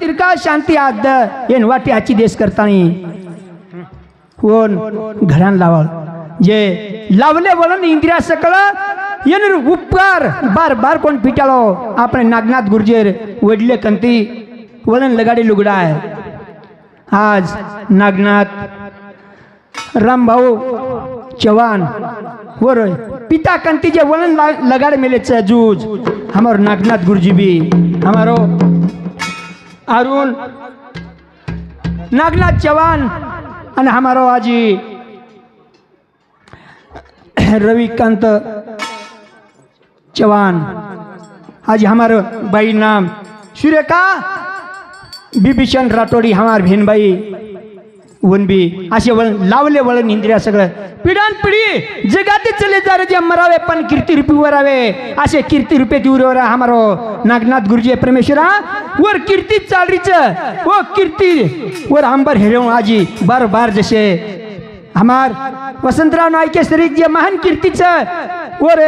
तिरका शांती आद येन वाटी आची देश करतानी कोण घरान लावल जे लावले वळण इंद्रिया सकळ येन उपकार बार बार कोण पिटाळो आपण नागनाथ गुर्जेर वडले कंती वळण लगाडी लुगडाय आज नागनाथ रामभाऊ चव्हाण वर पिता कंती जे वळण ला- लगाड मेले जूज हमार नागनाथ गुरुजी भी हमारो अरुण नागनाथ चव्हाण અને हमारो आजी. रविकांत चव्हाण आज हमार भाई नाम. सूर्यका बिभीषण राठोडी हमार बहीणबाई वनबी असे वळण लावले वळण इंद्रिया सगळं. पिढान पिढी जगाते चले जा रे जे मरावे पण कीर्ती रूपी वरावे असे कीर्ती रूपे तीवर हमारो. नागनाथ गुरुजी परमेश्वरा वर कीर्ती चालरीच. व कीर्ती वर अंबर हेरव आजी बार बार जसे. हमार वसंतराव नायके श्री जे महान कीर्तीच. वर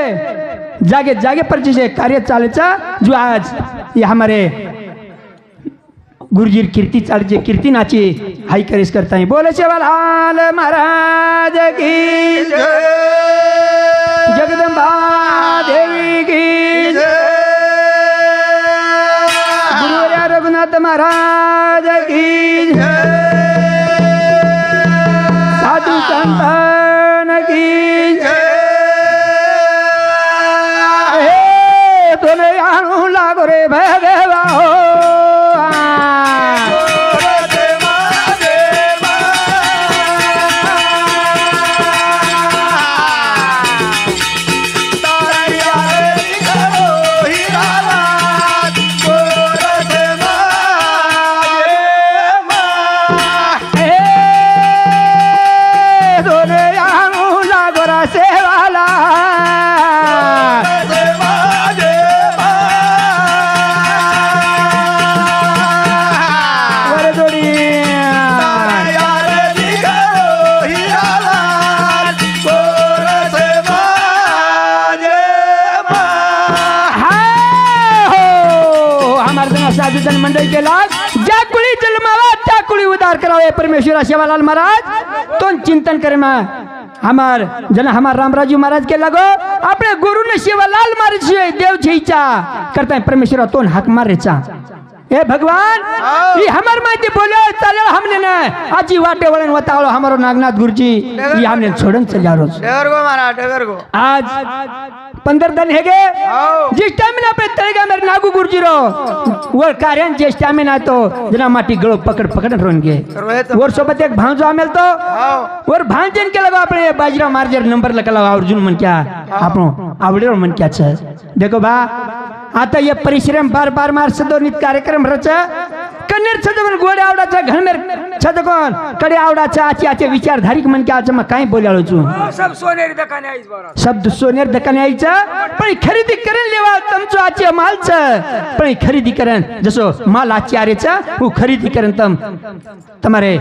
जागे जागे पर जसे कार्य चालेचा जो आज ये हमारे गुरुजी कीर्ती चालचे कीर्ती नाची हाई करेस करता है बोले लाल महाराज की जगदम्बा देवी की गुरुवर्या रघुनाथ महाराज करावे परमेश्वरा शिवालाल महाराज. तो चिंतन करे मा. हमार जन हमार रामराजू महाराज के लगो अपने गुरु ने शिवालाल महाराज देव छईचा करता है परमेश्वरा तोन हाक मारेचा हे भगवान ही हमार माहिती बोले चालेल हमने ना. आजी वाटे वळण वतावलो हमारो नागनाथ गुरुजी. ही हमने छोड़न चल जा रोज. महाराज डगर गो. आज पंदर दिन है गे आओ जिस टाइम पे तळेगा मेरे नागू गुरुजी रो वर कार्यान जे स्टॅमिना तो जना माटी गळो पकड पकड रोन गे रोहित वर सोबत एक भांजो आमेल तो आओ वर भांजन के लगा अपने बाजीराव मार्जर नंबर लगा अर्जुन मन क्या आपण आवडे मन क्या छ देखो बा आता ये परिश्रम बार बार मार सदोनित कार्यक्रम रच कन्नर छतकोन गोडे आवडाचा घनमेर छतकोन कड़े आवडाचा आची विचार धारिक मन के आचा मैं काई बोलालो छु हो, सब सोनेरी दुकाने आइस बरा दु सोनेर दुकाने आइच पण खरेदी करन लेवा तमचो आची माल छ पण खरेदी करन जसो माल आची आरे छ उ खरेदी करन तम. तुम्हारे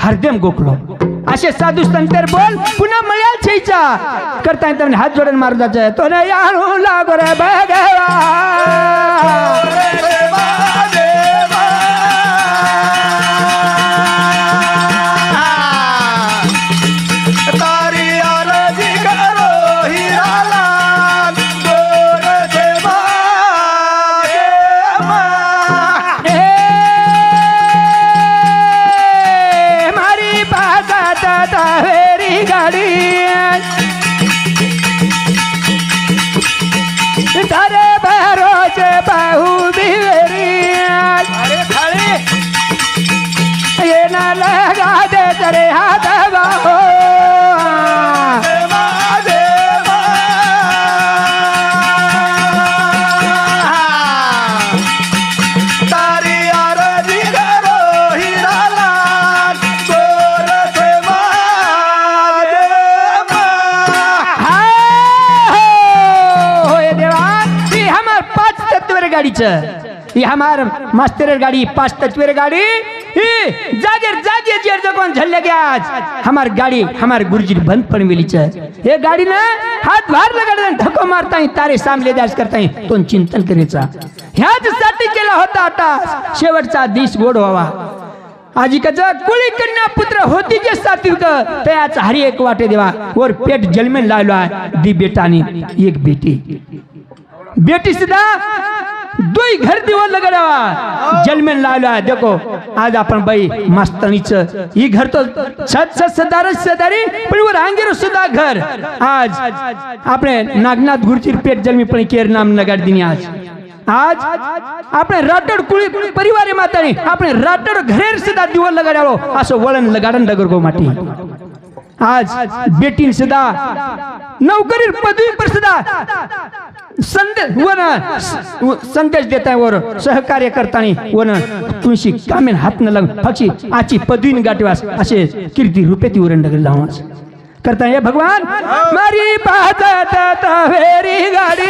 हरदम गोखलो असे साधु संतर बोल पुन्हा मळ्या छैचा करता तमने हात जोडन मारू जाचे तो ने यारू लागो रे भगवा कावेरी गाडी। तारे भरोचे पाहू दिवेरी ये ना लगा दे तेरे हाथ बाहो हमार मास्तर गाडी पाच तत्वेर गाडी. ही जागेर जागे जेर जगोन झल्ले गे आज. हमार गाडी हमार गुरुजी बंद पण मिलीच. ये गाडी ना हात लगा लगाड धक्को मारताय तारे सामले करता ही तो चिंतन ह्याच साथी केला होता आता. शेवटचा दिस गोड व्हावा. आजिकाच कुळी कन्या पुत्र होती जे सात्विक तयाचा हरी एक वाटे देवा. वर पेट जलमेन लावलो आहे दी बेटानी एक बेटी. बेटी सुद्धा दुई घर दिवस लगावा जलमेन लावलो आहे देखो आज आपण बाई मास्तणीच ही घर तो सत सत सदार सदारी पण वर अंगेर सुद्धा घर आज આપણે નાગનાથ ગુરચીર પેટ જન્મી પણ કેર નામ નગાડી દીની આજ આજ આપણે રાટડ કુળી પરિવારે માતાની આપણે રાટડ ઘરે સુધા દીવો લગાડ્યાલો આસો વળન લગાડન ડગરગો માટી आज बेटी सुद्धा नोकरी पदवी पर सुद्धा संदेश वन संदेश देताय वर सहकार्य करताना वन तुळशी कामेन हात न लावून पक्षी आची पदवी गाठवास असे कीर्ती रुपे ती वरण डगरी लावास करता हे भगवान? मारी पाहत वेरी गाडी.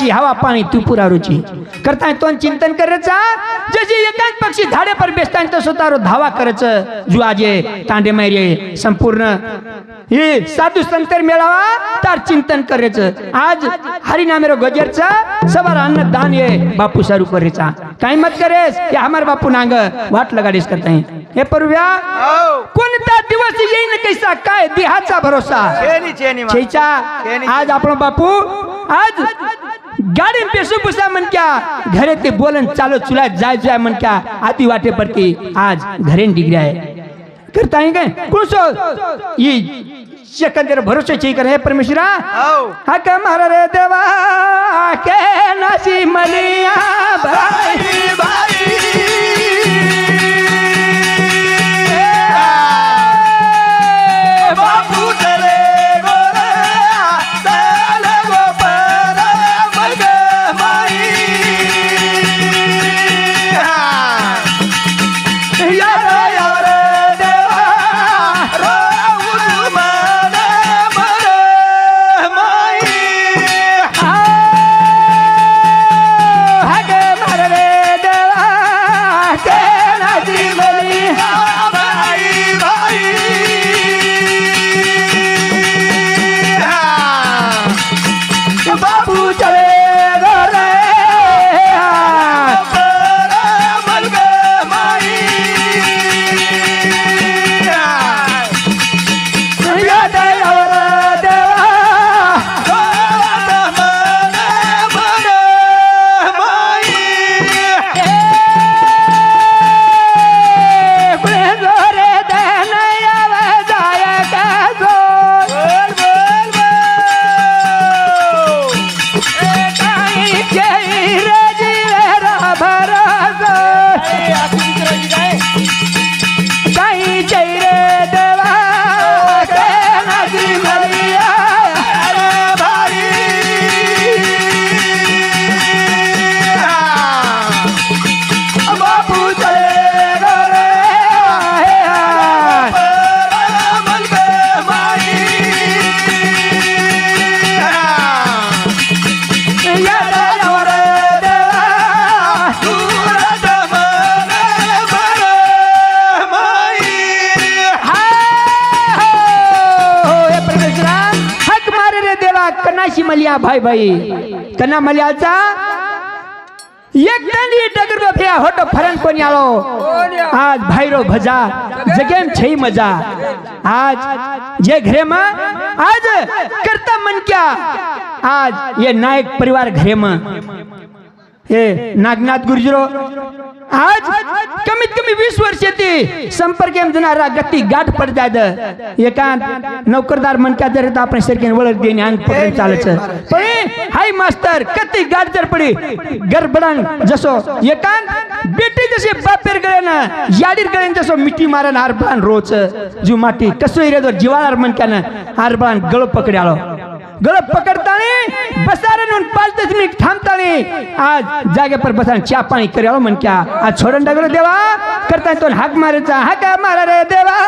तू रुची हवा पाणी तू पुरा रुची. करताय तो चिंतन करायचा जशी एकाच पक्षी झाडे पर बेसताय तो स्वतः धावा करायचं. जुआजे तांडे मैरे संपूर्ण. हे साधू संतर मेळावा तार चिंतन करायचं. आज हरिनामेरो गजरचा सवार अन्न दान ये बापू सारू करायचा काय मत करेस? हे हमार बापू नांग वाट लगाडीस करताय. हे परव्या कोणता दिवस येईन कैसा? काय देहाचा भरोसा? आज आपण बापू आज गाडी पेसू पुसा म्हणक्या घरे ते बोलन चालो चुला जाय जाय म्हणक्या आती वाटे पडते आज घरेन डिग्री आहे. करता आहे काय? कुणसो ये सेकंदर भरोसे ची कर हे परमेश्वरा? हा का मारा रे देवा के नासी मनिया भाई बापू याद यावर मारे रे देवा मलिया भाई भाई कना मलियाचा एकट्याने डगर बफिया होटो फरण कोणी आलो आज भाईरो भजा जगेम छई मजा. आज जे घरे मा आज करता मन क्या. आज ये नायक परिवार घरे मा. हे नागनाथ गुरुजीरो आज कमीत कमी वीस वर्ष ते संपर्क जणारा गती गाठ पडतात एका नोकरदार म्हणतात जर आपण सरकीने वळख देणे अंग पकडून चालायचं. पण हाय मास्तर कती गाठ जर पडी गरबडान जसो एकांत बेटी जसे बापेर गळे ना याडीर गळे जसो मिठी मारन आरबळान रोच जीव माटी कसो इरेदवर जीवाळार म्हणक्यानं आरबळान गळ पकड्यालो. गळ पकडताने बसारण पाच दस मिनिट थांबताने आज जागे पर बसाण चहा पाणी करावं म्हण क्या। आज छोड़न टाकलो देवा करता तो हाक मारायचा हाका मारा रे देवा।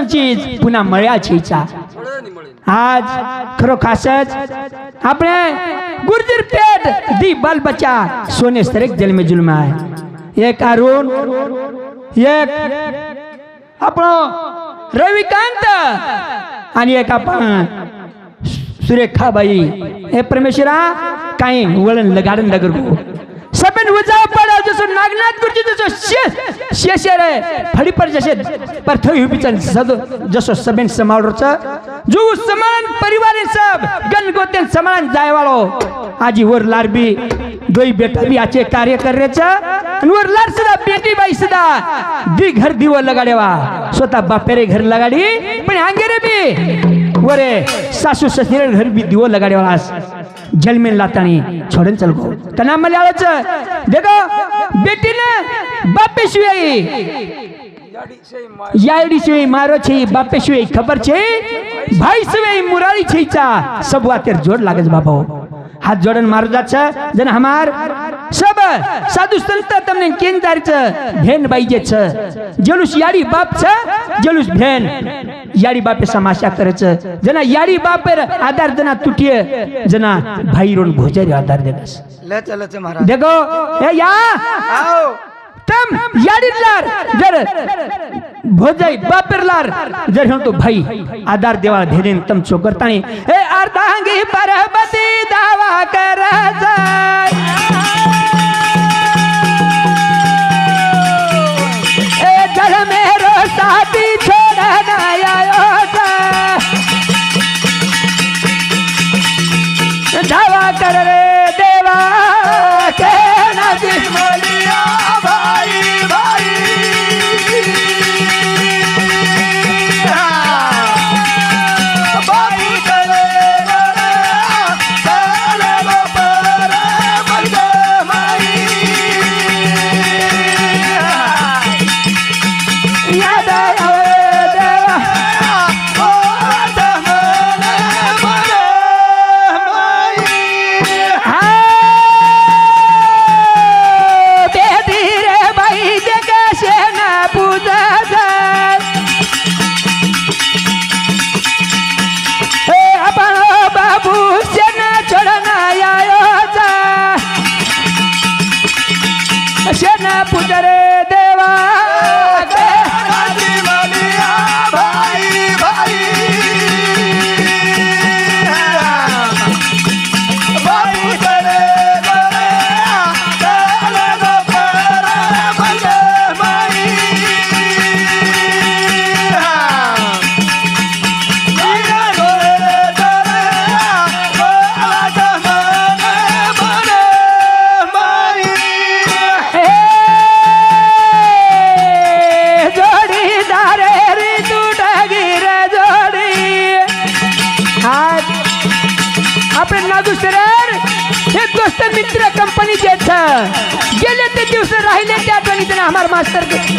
तिला दोन चीज पुन्हा मळ्याची इच्छा आज खरो खासच આપણે ગુર્જર પેટ દી બાલ બચ્ચા સોને સરેક જેલ में जुल्म आहे एक अरुण एक આપણો रविकांत आणि एक आपण सुरेखाबाई हे परमेश्वरा काही वळण लगाडन नगर गो सबन उजाव पड़ा जसो नागनाथ गुरुजी जसो शेष रे. फड़ी पर जसे पर थई हुबी चल. सदो जसो सबेन समावलो छ जो समान परिवार सब. गन गोतेन समान जाय वालो आजी वर लारबी. दोई बेटा भी आचे कार्य कर रे छ आणि वर लार सदा बेटी बाई सदा दी घर दिव लगाडेवा. स्वतः बापेरे घर लगाडी. पण अंगेरे बी वरे सासू ससरे घर भी दिवो लगाडेवा जलमेन लातानी छोडन चल गो तना मल्याळच देखो बेटीने बापेशिवाई याडी शिवाई मारो छी बापेशिवाई खबर छे भाई शिवाई मुरारी छे चा। सब वातेर जोड लागज बाबा हाथ जोडन मारो जाछ जन हमार છે જન હમાર સબ સાધુ સંત તમને કેંદાર છે ભેન બાઈ જે છે જેલુસ યારી બાપ છે જેલુસ ભેન યારી બાપે સમાશા કરે છે જના યારી બાપેર આધાર જના તૂટીએ જના ભાઈ રોન ભોજરી આધાર દેગસ લે ચલે છે મહારાજ देखो ए या આવો તમ યાડીલાર જર ભોજાઈ બાપરલાર જર હું તો ભાઈ આધાર દેવા ભેરીન તમ છો કરતાણી એ અર્ધાંગી પરબતી દાવા કર જાય साथ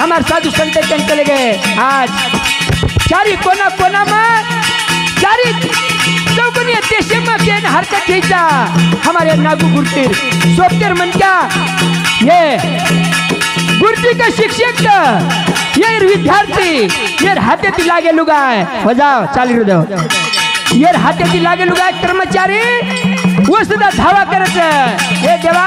हमार साधू संत जन चले गए। आज चारी कोना कोना में चारी चौकनी देशे में केन हरकत घ्यायचा हमारे नागू गुरुतीर सोपतेर मन क्या? ये गुरुजी का शिक्षक ये विद्यार्थी ये ती लागे लुगाय जाओ चाली हृदय हाथे ती लागे काय हो। कर्मचारी वो सुद्धा धावा करत हे देवा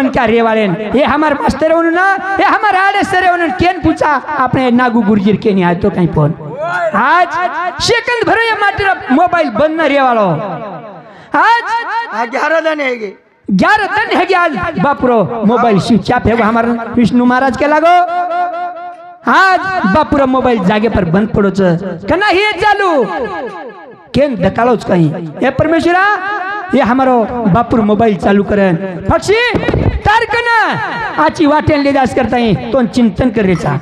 मन कार्य वाले ये हमारे मास्टर उन्होंने ना ये हमारे आड़े सर उन्होंने केन पूछा आपने नागू गुर्जर के नहीं आए तो कहीं फोन. आज सेकंड भरो ये मात्र मोबाइल बंद ना रे वालो. आज ग्यारह दिन है ग्यारह दिन है आज. बापरो मोबाइल स्विच आप है हमारे. विष्णु महाराज के लागो. आज मोबाइल जागे पर बंद पडो पडोच का नाही चालू? केन धकालोच काही. हे परमेश्वरा हे हमारो बापूर मोबाईल चालू करन पक्षी तारकन आची वाटेन ले जास करता है तो चिंतन करायचा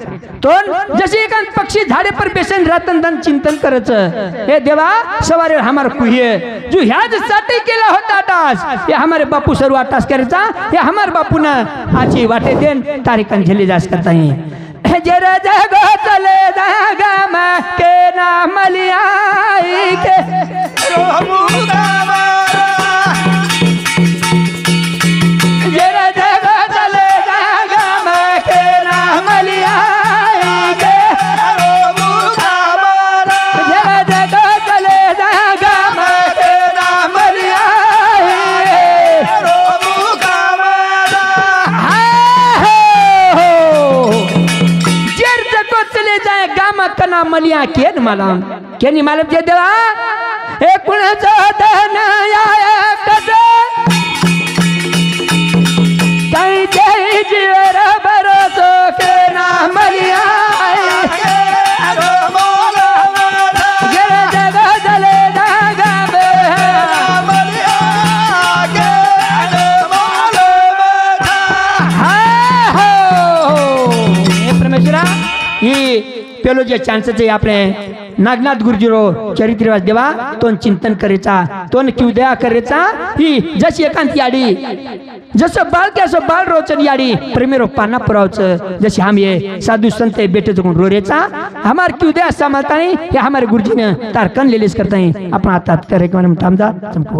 तो जशी एका पक्षी झाडे पर बेसन रातन दन चिंतन करायचं हे देवा सवारे हमार कुहिये जो ह्याच साठी केला होता टास हे हमारे बापू सर्व टास करायचा हे हमार बापू ना आची वाटे देन तारिकन झेले जास करता जे राजा गो चले कना मलिया केन मालम केनी मला जे देवा? हे कुणाचा धन आया पेलो आपले. नागनाथ गुरुजीरो चरित्रवास देवा तो चिंतन करायचा तो किव दया करायचा ही जशी एकांत याडी जसं बाळ की बाल बाळ रोचन याडी प्रेमेरो पाना पुरावचं जशी हम ये साधू संत बेटे जगून रोरेचा हमार क्यू दया सांभाळता हे हमारे गुरुजीने तार कन लेलेस करता आपण आता कार्यक्रम थांबजा